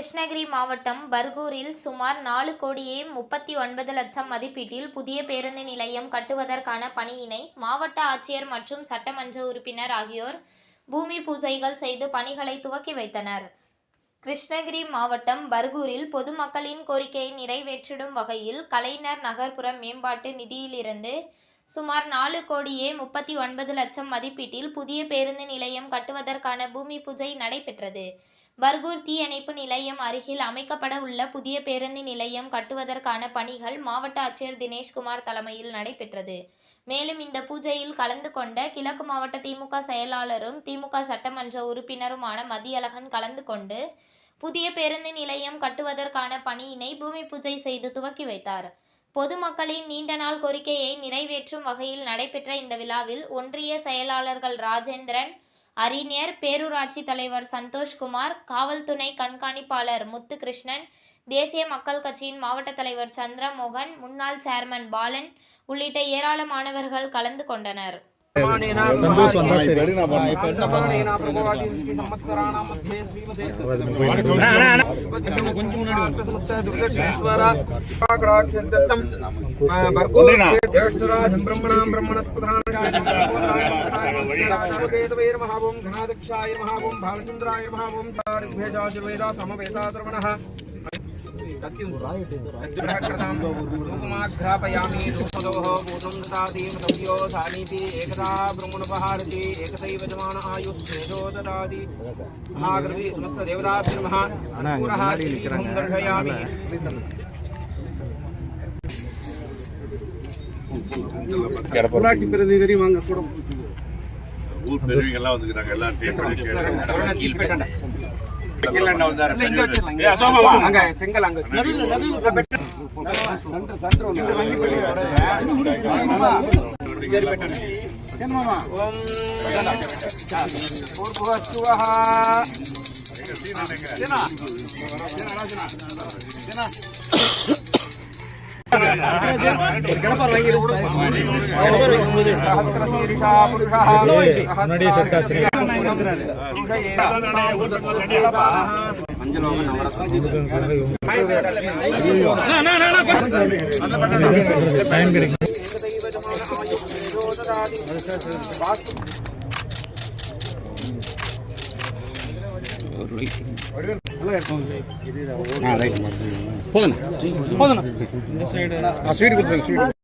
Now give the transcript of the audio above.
கிருஷ்ணகிரி மாவட்டம் பர்கூரில் சுமார் நாலு கோடியே முப்பத்தி ஒன்பது லட்சம் மதிப்பீட்டில் புதிய பேருந்து நிலையம் கட்டுவதற்கான பணியினை மாவட்ட ஆட்சியர் மற்றும் சட்டமன்ற உறுப்பினர் ஆகியோர் பூமி பூஜைகள் செய்து பணிகளை துவக்கி வைத்தனர். கிருஷ்ணகிரி மாவட்டம் பர்கூரில் பொதுமக்களின் கோரிக்கையை நிறைவேற்றிடும் வகையில் கலைஞர் நகர்ப்புற மேம்பாட்டு நிதியிலிருந்து சுமார் நாலு கோடியே முப்பத்தி ஒன்பது லட்சம் மதிப்பீட்டில் புதிய பேருந்து நிலையம் கட்டுவதற்கான பூமி பூஜை நடைபெற்றது. பர்கூர் தீயணைப்பு நிலையம் அருகில் அமைக்கப்பட உள்ள புதிய பேருந்து நிலையம் கட்டுவதற்கான பணிகள் மாவட்ட ஆட்சியர் தினேஷ்குமார் தலைமையில் நடைபெற்றது. மேலும் இந்த பூஜையில் கலந்து கொண்ட கிழக்கு மாவட்ட திமுக செயலாளரும் திமுக சட்டமன்ற உறுப்பினருமான மதியழகன் கலந்து கொண்டு புதிய பேருந்து நிலையம் கட்டுவதற்கான பணியினை பூமி பூஜை செய்து துவக்கி வைத்தார். பொதுமக்களின் நீண்ட நாள் கோரிக்கையை நிறைவேற்றும் வகையில் நடைபெற்ற இந்த விழாவில் ஒன்றிய செயலாளர்கள் ராஜேந்திரன் அறிஞர் பேரூராட்சி தலைவர் சந்தோஷ்குமார் காவல்துறை கண்காணிப்பாளர் முத்துகிருஷ்ணன் தேசிய மக்கள் கட்சியின் மாவட்ட தலைவர் சந்திரமோகன் முன்னாள் சேர்மன் பாலன் உள்ளிட்ட ஏராளமானவர்கள் கலந்து கொண்டனர். महाभूम घनादक्षाय महाभूम भालचंद्राय महाभूम ऋग्वेदाजुर्वेदा समवेदाद्रवणः कृतां रूपमाघ्रापयामि रूपदोः भूतं ददाति मृतव्यो धानीति एकदा ब्रह्मणपहारति एकदैव जमान आयुस्तेजो ददाति महागृही समस्तदेवताभ्यर्मः पूरः श्रीभं दर्शयामि உள்ளாட்சி பிரதிநிதி வாங்க கூட ஊர் பெரியவங்கெல்லாம் வந்துக்கிறாங்க எல்லாரும் இல்ல, இங்க வச்சிடலாம், இங்க. அங்க செங்கல் அங்க ஓம் பூர்வஸ்துவः சஹஸ்ரசீரிஷா போதும் போதும் ஸ்வீட் கொடுத்துருங்க ஸ்வீட்